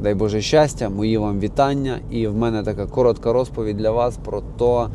дай Боже щастя, мої вам вітання. І в мене така коротка розповідь для вас про те,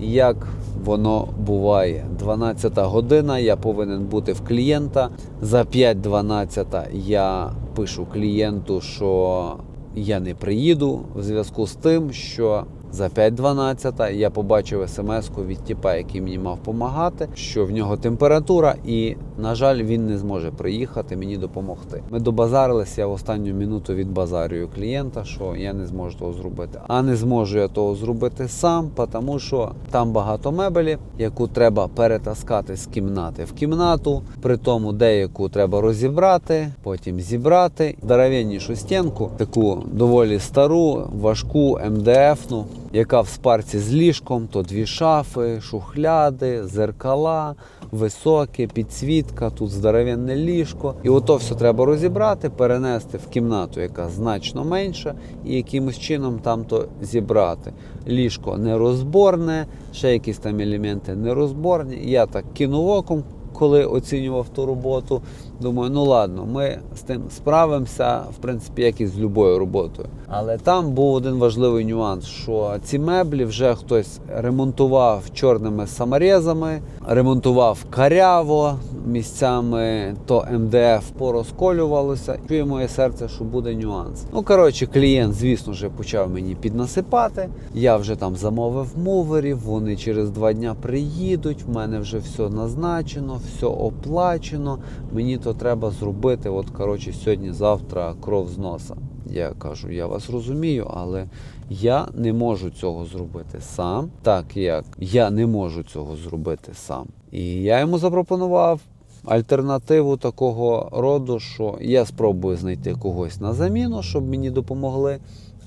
як воно буває. 12 година, я повинен бути в клієнта. За 5.12 я пишу клієнту, що я не приїду в зв'язку з тим, що за 5.12 я побачив смс-ку від тіпа, який мені мав допомагати, що в нього температура, і, на жаль, він не зможе приїхати мені допомогти. Ми добазарилися я в останню минуту від базарію клієнта, що я не зможу того зробити. А не зможу я того зробити сам, тому що там багато мебелі, яку треба перетаскати з кімнати в кімнату, при тому деяку треба розібрати, потім зібрати. Здоровеннішу стінку, таку доволі стару, важку МДФну, яка в спарці з ліжком, то дві шафи, шухляди, зеркала, високе, підсвітка, тут здоровенне ліжко. І ото все треба розібрати, перенести в кімнату, яка значно менша, і якимось чином там то зібрати. Ліжко нерозборне, ще якісь там елементи нерозборні. Я так кинув оком, коли оцінював ту роботу. Думаю, ну ладно, ми з тим справимося, в принципі, як і з любою роботою. Але там був один важливий нюанс, що ці меблі вже хтось ремонтував чорними саморезами, ремонтував каряво місцями, то МДФ порозколювалося. Чує моє серце, що буде нюанс. Ну коротше, клієнт, звісно ж, почав мені піднасипати. Я вже там замовив муверів, вони через два дня приїдуть. В мене вже все назначено, все оплачено. Мені то треба зробити. От коротше, сьогодні-завтра кров з носа. Я кажу, я вас розумію, але я не можу цього зробити сам, так як я не можу цього зробити сам. І я йому запропонував альтернативу такого роду, що я спробую знайти когось на заміну, щоб мені допомогли.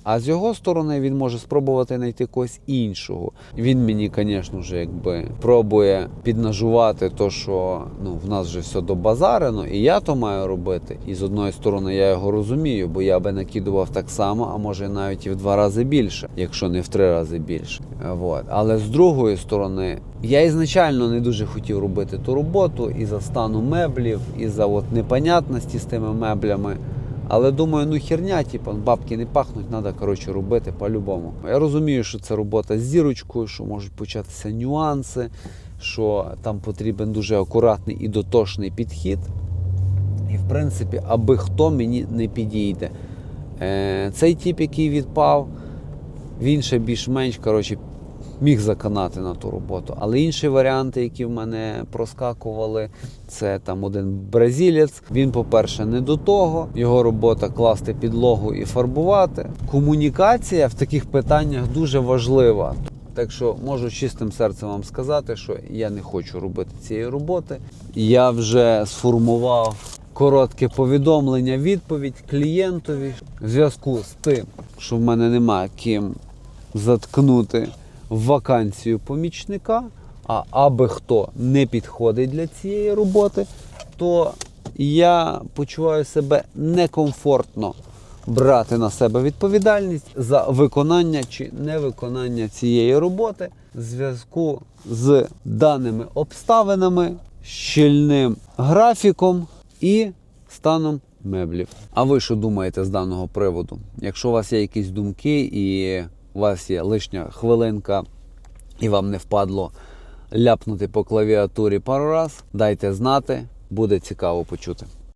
А з його сторони він може спробувати знайти когось іншого. Він мені, звісно ж, якби пробує піднажувати то, що ну в нас вже все добазарено, і я то маю робити. І з одної сторони я його розумію, бо я би накидував так само, а може навіть і в два рази більше, якщо не в три рази більше. Вот. Але з другої сторони, я ізначально не дуже хотів робити ту роботу і за стану меблів, і за от непонятності з тими меблями. Але думаю, ну херня, типу, бабки не пахнуть, треба коротше робити по-любому. Я розумію, що це робота з зірочкою, що можуть початися нюанси, що там потрібен дуже акуратний і дотошний підхід. І, в принципі, аби хто мені не підійде. Е, цей тип, який відпав, він ще більш-менш коротше, міг заканати на ту роботу. Але інші варіанти, які в мене проскакували, це там один бразилець. Він, по-перше, не до того. Його робота класти підлогу і фарбувати. Комунікація в таких питаннях дуже важлива. Так що можу чистим серцем вам сказати, що я не хочу робити цієї роботи. Я вже сформував коротке повідомлення, відповідь клієнтові в зв'язку з тим, що в мене нема ким заткнути вакансію помічника. А аби хто не підходить для цієї роботи, то я почуваю себе некомфортно брати на себе відповідальність за виконання чи невиконання цієї роботи в зв'язку з даними обставинами, щільним графіком і станом меблів. А ви що думаєте з даного приводу? Якщо у вас є якісь думки і вас є лишня хвилинка, і вам не впадло ляпнути по клавіатурі пару раз, дайте знати, буде цікаво почути.